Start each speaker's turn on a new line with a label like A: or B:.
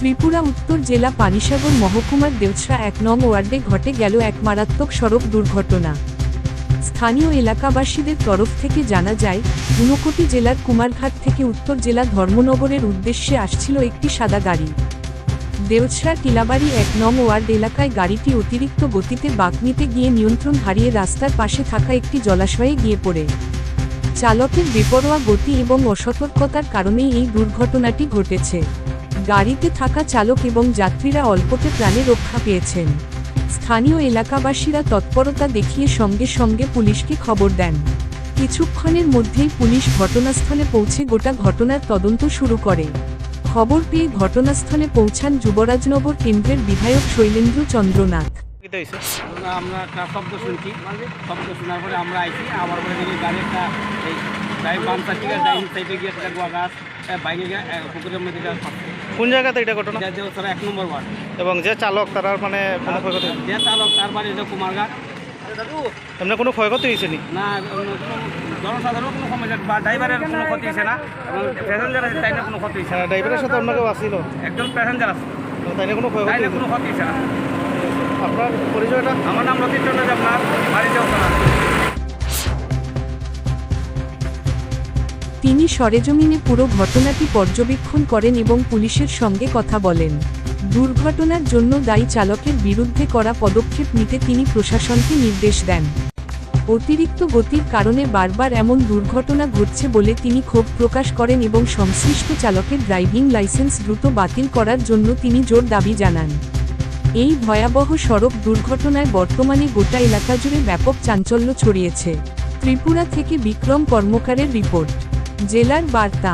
A: ত্রিপুরা উত্তর জেলা পানিসাগর মহকুমার দেউছড়া এক নং ওয়ার্ডে ঘটে গেল এক মারাত্মক সড়ক দুর্ঘটনা। স্থানীয় এলাকাবাসীদের তরফ থেকে জানা যায়, ঊনকোটি জেলার কুমারঘাট থেকে উত্তর জেলা ধর্মনগরের উদ্দেশ্যে আসছিল একটি সাদা গাড়ি। দেউছড়া টিলাবাড়ি এক নং ওয়ার্ড এলাকায় গাড়িটি অতিরিক্ত গতিতে বাঁক নিতে গিয়ে নিয়ন্ত্রণ হারিয়ে রাস্তার পাশে থাকা একটি জলাশয়ে গিয়ে পড়ে। চালকের বেপরোয়া গতি এবং অসতর্কতার কারণেই এই দুর্ঘটনাটি ঘটেছে। গাড়িতে থাকা চালক এবং যাত্রীরা অল্পতে প্রাণে রক্ষা পেয়েছেন। স্থানীয় এলাকাবাসীরা তৎপরতা দেখিয়ে সঙ্গে সঙ্গে পুলিশকে খবর দেন। কিছুক্ষণের মধ্যেই পুলিশ ঘটনাস্থলে পৌঁছে গোটা ঘটনার তদন্ত শুরু করে। খবর পেয়ে ঘটনাস্থলে পৌঁছান যুবরাজনগর কেন্দ্রের বিধায়ক শৈলেন্দ্র চন্দ্রনাথ।
B: আমরা শব্দ শুনছি। শব্দ শোনার পরে আমরা আইছি। গোয়া গাছ। বাইকে পুকুরের মধ্যে
C: কোন জায়গাতে এটা ঘটনা?
B: তারা এক নম্বর ওয়ার্ড।
C: এবং যে চালক তার মানে
B: যে চালক তার বাড়ি যে কুমারঘাট।
C: এমনি কোনো ক্ষয়ক্ষতি হয়েছে নি?
B: না অন্য কোনো জনসাধারণ কোনো সমস্যা বা ড্রাইভারের কোনো ক্ষতি হয়েছে না এবং প্যাসেঞ্জার আছে তাই কোনো ক্ষতি হয়েছে না।
C: ড্রাইভারের সাথে অন্য কেউ আসছিল
B: একজন প্যাসেঞ্জার আছে
C: তাই কোনো ক্ষয়ক্ষতি হয়েছে
B: কোনো ক্ষতি হয়েছে না।
C: আপনার পরিচয়টা?
B: আমার নাম রতীশ চন্দ্র দেবনাথ বাড়িতে
A: তিনি সরেজমিনে পুরো ঘটনাটি পর্যবেক্ষণ করেন এবং পুলিশের সঙ্গে কথা বলেন। দুর্ঘটনার জন্য দায়ী চালকের বিরুদ্ধে করা পদক্ষেপ নিতে তিনি প্রশাসনকে নির্দেশ দেন। অতিরিক্ত গতির কারণে বারবার এমন দুর্ঘটনা ঘটছে বলে তিনি ক্ষোভ প্রকাশ করেন এবং সংশ্লিষ্ট চালকের ড্রাইভিং লাইসেন্স দ্রুত বাতিল করার জন্য তিনি জোর দাবি জানান। এই ভয়াবহ সড়ক দুর্ঘটনায় বর্তমানে গোটা এলাকা জুড়ে ব্যাপক চাঞ্চল্য ছড়িয়েছে। ত্রিপুরা থেকে বিক্রম কর্মকারের রিপোর্ট। জেলার বার্তা